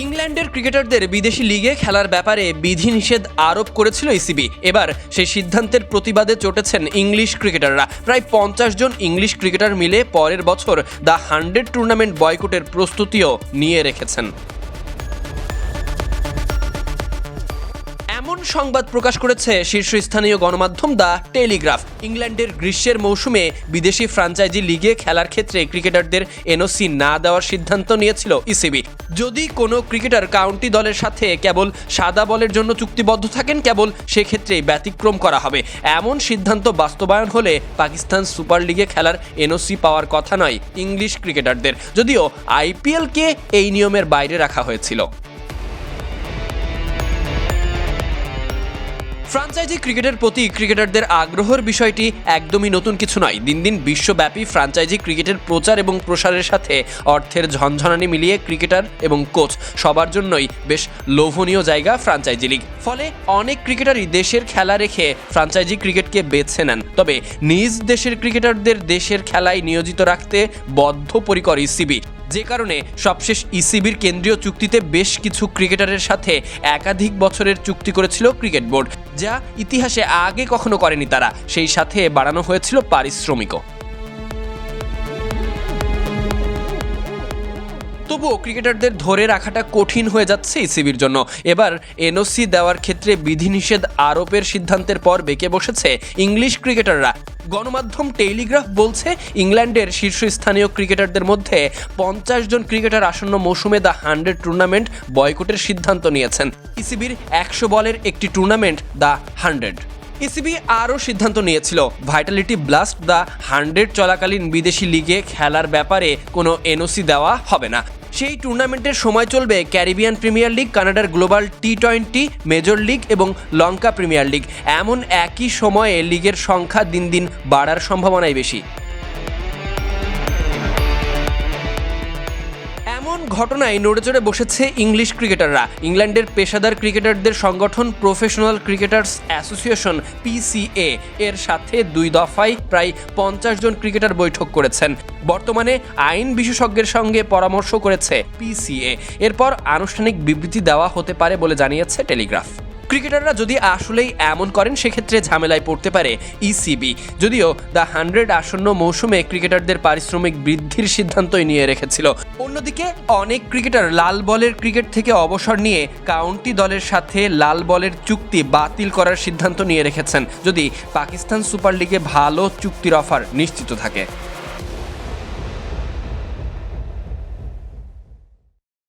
ইংল্যান্ডের ক্রিকেটারদের বিদেশি লিগে খেলার ব্যাপারে বিধিনিষেধ আরোপ করেছিল ইসিবি এবার সেই সিদ্ধান্তের প্রতিবাদে চটেছেন ইংলিশ ক্রিকেটাররা। প্রায় পঞ্চাশ জন ইংলিশ ক্রিকেটার মিলে পরের বছর দ্য হান্ড্রেড টুর্নামেন্ট বয়কটের প্রস্তুতিও নিয়ে রেখেছেন। এমন সংবাদ প্রকাশ করেছে, শীর্ষস্থানীয় গণমাধ্যম দ্য টেলিগ্রাফ। ইংল্যান্ডের গ্রীষ্মের মৌসুমে বিদেশি ফ্রাঞ্চাইজি লিগে খেলার ক্ষেত্রে ক্রিকেটারদের এনওসি না দেওয়ার সিদ্ধান্ত নিয়েছিল ইসিবি। যদি কোনো ক্রিকেটার কাউন্টি দলের সাথে কেবল সাদা বলের জন্য চুক্তিবদ্ধ থাকেন, কেবল সেক্ষেত্রেই ব্যতিক্রম করা হবে। এমন সিদ্ধান্ত বাস্তবায়ন হলে পাকিস্তান সুপার লিগে খেলার এনওসি পাওয়ার কথা নয় ইংলিশ ক্রিকেটারদের। যদিও আইপিএলকে এই নিয়মের বাইরে রাখা হয়েছিল। ফ্রাঞ্চাইজি ক্রিকেটের প্রতি ক্রিকেটারদের আগ্রহের বিষয়টি একদমই নতুন কিছু নয়। দিন দিন বিশ্বব্যাপী ফ্রাঞ্চাইজি ক্রিকেটের প্রচার এবং প্রসারের সাথে অর্থের ঝনঝনানি মিলিয়ে ক্রিকেটার এবং কোচ সবার জন্যই বেশ লোভনীয় জায়গা ফ্রাঞ্চাইজি লিগ। ফলে অনেক ক্রিকেটারই দেশের খেলা রেখে ফ্রাঞ্চাইজি ক্রিকেটকে বেছে নেন। তবে নিজ দেশের ক্রিকেটারদের দেশের খেলায় নিয়োজিত রাখতে বদ্ধপরিকর ইসিবি। যে কারণে সবশেষ ইসিবির কেন্দ্রীয় চুক্তিতে বেশ কিছু ক্রিকেটারের সাথে একাধিক বছরের চুক্তি করেছিল ক্রিকেট বোর্ড, যা ইতিহাসে আগে কখনো করেনি তারা। সেই সাথে বাড়ানো হয়েছিল পারিশ্রমিকও। তবুও ক্রিকেটারদের ধরে রাখাটা কঠিন হয়ে যাচ্ছে ইসিবির জন্য। এবার এনওসি দেওয়ার ক্ষেত্রে বিধিনিষেধ আরোপের সিদ্ধান্তের পর বেঁকে বসেছে ইংলিশ ক্রিকেটাররা। গণমাধ্যম টেলিগ্রাফ বলছে, ইংল্যান্ডের শীর্ষস্থানীয় ক্রিকেটারদের মধ্যে পঞ্চাশ জন ক্রিকেটার আসন্ন মৌসুমে দ্য হান্ড্রেড টুর্নামেন্ট বয়কটের সিদ্ধান্ত নিয়েছেন। ইসিবির একশো বলের একটি টুর্নামেন্ট দ্য হান্ড্রেড। ইসিবি আরও সিদ্ধান্ত নিয়েছিল, ভাইটালিটি ব্লাস্ট দ্য হান্ড্রেড চলাকালীন বিদেশি লিগে খেলার ব্যাপারে কোনো এনওসি দেওয়া হবে না। সেই টুর্নামেন্টের সময় চলবে ক্যারিবিয়ান প্রিমিয়ার লিগ, কানাডার Global T twenty Major League এবং লঙ্কা প্রিমিয়ার লিগ। এমন একই সময়ে লিগের সংখ্যা দিন দিন বাড়ার সম্ভাবনাই বেশি। ঘটনায় নড়েচড়ে বসেছে ইংলিশ ক্রিকেটাররা। ইংল্যান্ডের পেশাদার ক্রিকেটারদের সংগঠন প্রফেশনাল ক্রিকেটার্স অ্যাসোসিয়েশন, পিসিএ, এর সাথে দুই দফায় প্রায় পঞ্চাশ জন ক্রিকেটার বৈঠক করেছেন। বর্তমানে আইন বিশেষজ্ঞের সঙ্গে পরামর্শ করেছে পিসিএ। এরপর আনুষ্ঠানিক বিবৃতি দেওয়া হতে পারে বলে জানিয়েছে টেলিগ্রাফ। ক্রিকেটাররা যদি আসলেই এমন করেন, সেক্ষেত্রে ঝামেলায় পড়তে পারে ইসিবি যদিও দ্য হান্ড্রেড আসন্ন মৌসুমে ক্রিকেটারদের পারিশ্রমিক বৃদ্ধির সিদ্ধান্তই নিয়ে রেখেছিল। অন্যদিকে অনেক ক্রিকেটার লাল বলের ক্রিকেট থেকে অবসর নিয়ে কাউন্টি দলের সাথে লাল বলের চুক্তি বাতিল করার সিদ্ধান্ত নিয়ে রেখেছেন। যদি পাকিস্তান সুপার লিগে ভালো চুক্তির অফার নিশ্চিত থাকে।